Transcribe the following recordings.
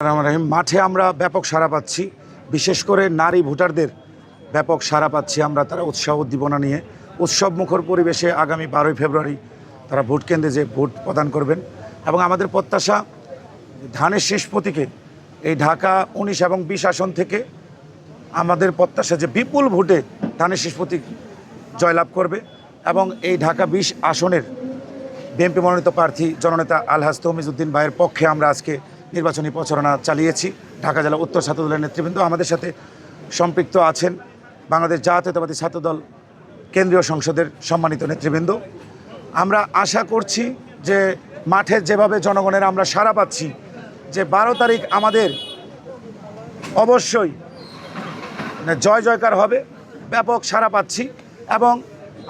মাঠে আমরা ব্যাপক সাড়া পাচ্ছি। বিশেষ করে নারী ভোটারদের ব্যাপক সাড়া পাচ্ছি আমরা তারা উৎসাহ উদ্দীপনা নিয়ে। উৎসব মুখর পরিবেশে আগামী বারোই ফেব্রুয়ারি তারা ভোট কেন্দ্রে যে ভোট প্রদান করবেন। এবং আমাদের প্রত্যাশা, ধানের শেষ প্রতীকে এই ঢাকা উনিশ এবং বিশ আসন থেকে আমাদের প্রত্যাশা যে বিপুল ভোটে ধানের শেষ প্রতীক জয়লাভ করবে। এবং এই ঢাকা বিশ আসনের বিএনপি মনোনীত প্রার্থী জননেতা আলহাজ তহমিজউদ্দিন ভাইয়ের পক্ষে আমরা আজকে নির্বাচনী প্রচারণা চালিয়েছি। ঢাকা জেলা উত্তর ছাত্রদলের নেতৃবৃন্দ আমাদের সাথে সম্পৃক্ত আছেন বাংলাদেশ জাতীয়তাবাদী ছাত্রদল কেন্দ্রীয় সংসদের সম্মানিত নেতৃবৃন্দ। আমরা আশা করছি যে মাঠে যেভাবে জনগণের আমরা সাড়া পাচ্ছি যে বারো তারিখ আমাদের অবশ্যই মানে জয় জয়কার হবে, ব্যাপক সাড়া পাচ্ছি এবং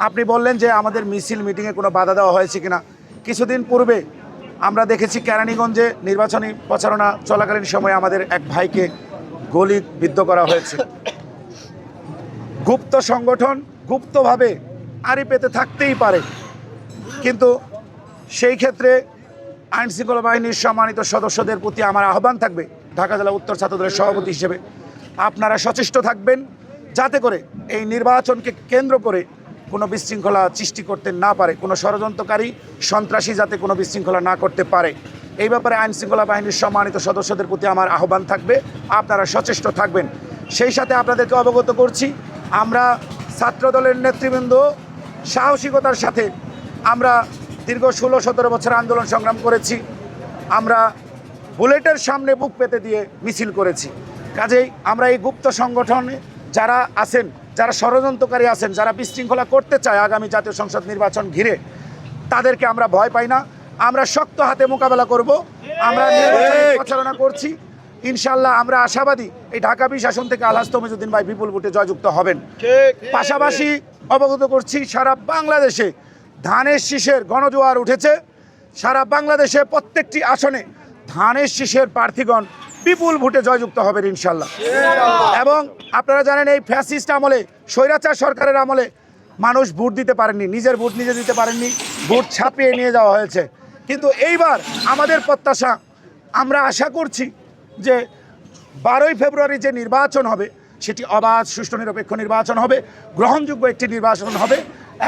আপনি বললেন যে আমাদের মিছিল মিটিংয়ে কোনো বাধা দেওয়া হয়েছে কিনা। কিছুদিন পূর্বে আমরা দেখেছি কেরানীগঞ্জে নির্বাচনী প্রচারণা চলাকালীন সময়ে আমাদের এক ভাইকে গলি বিদ্ধ করা হয়েছে। গুপ্ত সংগঠন গুপ্তভাবে আড়ি পেতে থাকতেই পারে। কিন্তু সেই ক্ষেত্রে আইন শৃঙ্খলা বাহিনীর সম্মানিত সদস্যদের প্রতি আমার আহ্বান থাকবে, ঢাকা জেলা উত্তর ছাত্রদলের সভাপতি হিসেবে। আপনারা সচেষ্ট থাকবেন যাতে করে এই নির্বাচনকে কেন্দ্র করে কোনো বিশৃঙ্খলা সৃষ্টি করতে না পারে, কোনো ষড়যন্ত্রকারী সন্ত্রাসী যাতে কোনো বিশৃঙ্খলা না করতে পারে। এই ব্যাপারে আইন শৃঙ্খলা বাহিনীর সম্মানিত সদস্যদের প্রতি আমার আহ্বান থাকবে, আপনারা সচেষ্ট থাকবেন। সেই সাথে আপনাদেরকে অবগত করছি, আমরা ছাত্রদলের নেতৃবৃন্দ, সাহসিকতার সাথে আমরা দীর্ঘ ষোলো সতেরো বছর আন্দোলন সংগ্রাম করেছি। আমরা বুলেটের সামনে বুক পেতে দিয়ে মিছিল করেছি। কাজেই আমরা এই গুপ্ত সংগঠনে যারা আছেন যারা ষড়যন্ত্রকারী আছেন যারা বিশৃঙ্খলা করতে চায় আগামী জাতীয় সংসদ নির্বাচন ঘিরে তাদেরকে আমরা ভয় পাই না। আমরা শক্ত হাতে মোকাবেলা করব। আমরা প্রচারণা করছি। ইনশাল্লাহ আমরা আশাবাদী এই ঢাকা বিশ আসন থেকে আলহাজ তমিজুদ্দিন ভাই বিপুল ভোটে জয়যুক্ত হবেন। পাশাপাশি অবগত করছি সারা বাংলাদেশে ধানের শীষের গণজোয়ার উঠেছে। সারা বাংলাদেশে প্রত্যেকটি আসনে ধানের শীষের প্রার্থীগণ বিপুল ভোটে জয়যুক্ত হবেন ইনশাল্লাহ। এবং আপনারা জানেন এই ফ্যাসিস্ট আমলে, স্বৈরাচার সরকারের আমলে মানুষ ভোট দিতে পারেননি, নিজের ভোট নিজে দিতে পারেননি, ভোট ছাপিয়ে নিয়ে যাওয়া হয়েছে। কিন্তু এইবার আমাদের প্রত্যাশা, আমরা আশা করছি যে বারোই ফেব্রুয়ারি যে নির্বাচন হবে, সেটি অবাধ, সুষ্ঠু, নিরপেক্ষ নির্বাচন হবে, গ্রহণযোগ্য একটি নির্বাচন হবে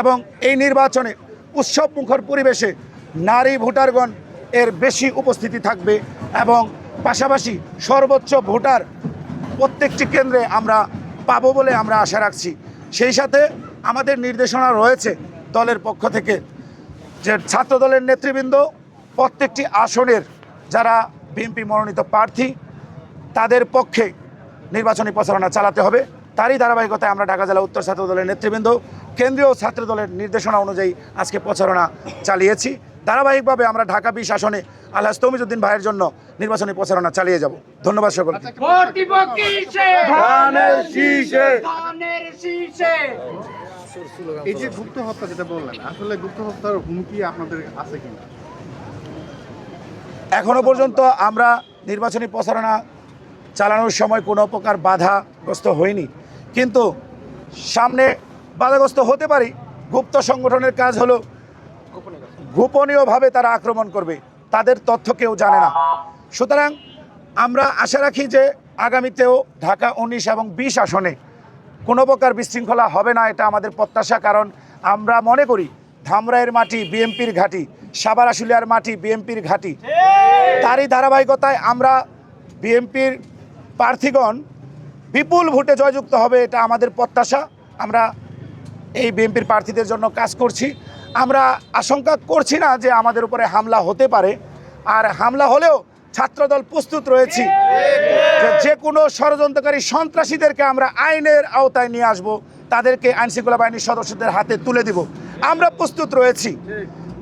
এবং এই নির্বাচনে উৎসব মুখর পরিবেশে নারী ভোটারগণ এর বেশি উপস্থিতি থাকবে এবং পাশাপাশি সর্বোচ্চ ভোটার প্রত্যেকটি কেন্দ্রে আমরা পাবো বলে আমরা আশা রাখছি। সেই সাথে আমাদের নির্দেশনা রয়েছে দলের পক্ষ থেকে যে ছাত্র দলের নেতৃবৃন্দ প্রত্যেকটি আসনের যারা বিএনপি মনোনীত প্রার্থী, তাদের পক্ষে নির্বাচনী প্রচারণা চালাতে হবে। তারই ধারাবাহিকতায় আমরা ঢাকা জেলা উত্তর ছাত্র দলের নেতৃবৃন্দ, কেন্দ্রীয় ছাত্র দলের নির্দেশনা অনুযায়ী আজকে প্রচারণা চালিয়েছি। ধারাবাহিকভাবে আমরা ঢাকা বিশ আসনে আল্লাহ তমিজুদ্দিন ভাইয়ের জন্য নির্বাচনী প্রচারণা চালিয়ে যাব। ধন্যবাদ সকলকে। শীষে। এই যে গুপ্ত হত্যা যেটা বললেন আসলে গুপ্ত হত্যার হুমকি আপনাদের আছে কিনা? এখনও পর্যন্ত আমরা নির্বাচনী প্রচারণা চালানোর সময় কোনো প্রকার বাধাগ্রস্ত হইনি। কিন্তু সামনে বাধাগ্রস্ত হতে পারি। গুপ্ত সংগঠনের কাজ হলো গোপনীয়ভাবে তারা আক্রমণ করবে, তাদের তথ্য কেউ জানে না। সুতরাং আমরা আশা রাখি যে আগামীতেও ঢাকা উনিশ এবং বিশ আসনে কোনো প্রকার বিশৃঙ্খলা হবে না, এটা আমাদের প্রত্যাশা। কারণ আমরা মনে করি ধামরাইয়ের মাটি বিএমপির ঘাঁটি সাবার আশুলিয়ার মাটি বিএমপির ঘাঁটি। তারই ধারাবাহিকতায় আমরা বিএমপির প্রার্থীগণ বিপুল ভোটে জয়যুক্ত হবে, এটা আমাদের প্রত্যাশা। আমরা এই বিএনপির প্রার্থীদের জন্য কাজ করছি। আমরা আশঙ্কা করছি না যে আমাদের উপরে হামলা হতে পারে। আর হামলা হলেও ছাত্রদল প্রস্তুত রয়েছি। যে কোনো ষড়যন্ত্রকারী সন্ত্রাসীদেরকে আমরা আইনের আওতায় নিয়ে আসব, তাদেরকে আইনশৃঙ্খলা বাহিনীর সদস্যদের হাতে তুলে দিব। আমরা প্রস্তুত রয়েছি।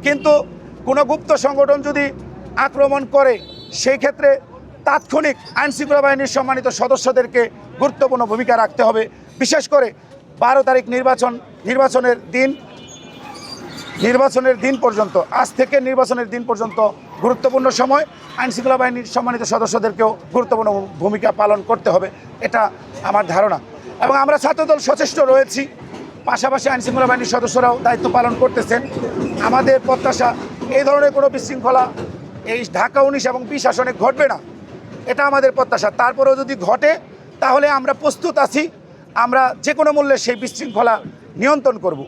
কিন্তু কোনো গুপ্ত সংগঠন যদি আক্রমণ করে, সেই ক্ষেত্রে তাৎক্ষণিক আইনশৃঙ্খলা বাহিনীর সম্মানিত সদস্যদেরকে গুরুত্বপূর্ণ ভূমিকা রাখতে হবে। বিশেষ করে বারো তারিখ নির্বাচন, নির্বাচনের দিন নির্বাচনের দিন পর্যন্ত, আজ থেকে নির্বাচনের দিন পর্যন্ত গুরুত্বপূর্ণ সময়। আইনশৃঙ্খলা বাহিনীর সম্মানিত সদস্যদেরকেও গুরুত্বপূর্ণ ভূমিকা পালন করতে হবে, এটা আমার ধারণা। এবং আমরা ছাত্রদল সচেষ্ট রয়েছি, পাশাপাশি আইনশৃঙ্খলা বাহিনীর সদস্যরাও দায়িত্ব পালন করতেছেন। আমাদের প্রত্যাশা, এই ধরনের কোনো বিশৃঙ্খলা এই ঢাকা উনিশ এবং বিশ আসনে ঘটবে না, এটা আমাদের প্রত্যাশা। তারপরেও যদি ঘটে, তাহলে আমরা প্রস্তুত আছি, আমরা যে কোনো মূল্যে সেই বিশৃঙ্খলা নিয়ন্ত্রণ করব।